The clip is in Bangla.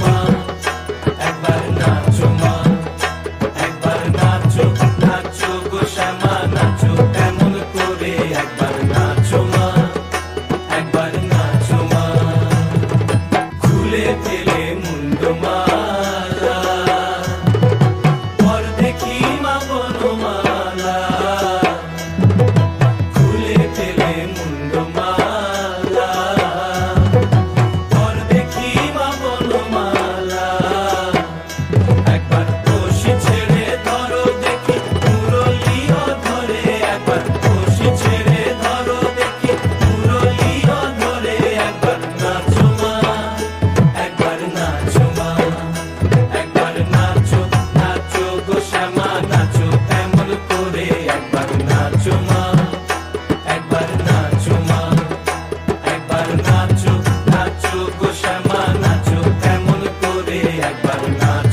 Bye. Nacho, Nacho, Goshama, Nacho, তেমন করে একবার নাচ